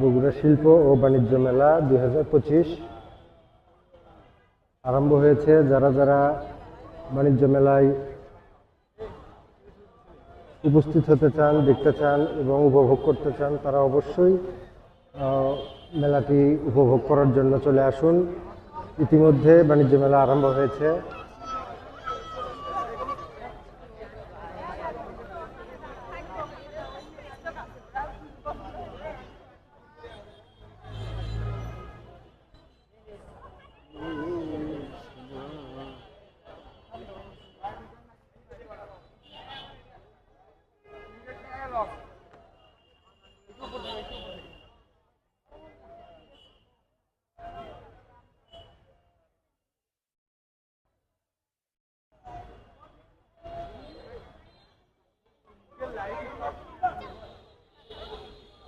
বগুড়া শিল্প ও বাণিজ্য মেলা দু হাজার পঁচিশ আরম্ভ হয়েছে। যারা যারা বাণিজ্য মেলায় উপস্থিত হতে চান, দেখতে চান এবং উপভোগ করতে চান, তারা অবশ্যই মেলাটি উপভোগ করার জন্য চলে আসুন। ইতিমধ্যে বাণিজ্য মেলা আরম্ভ হয়েছে।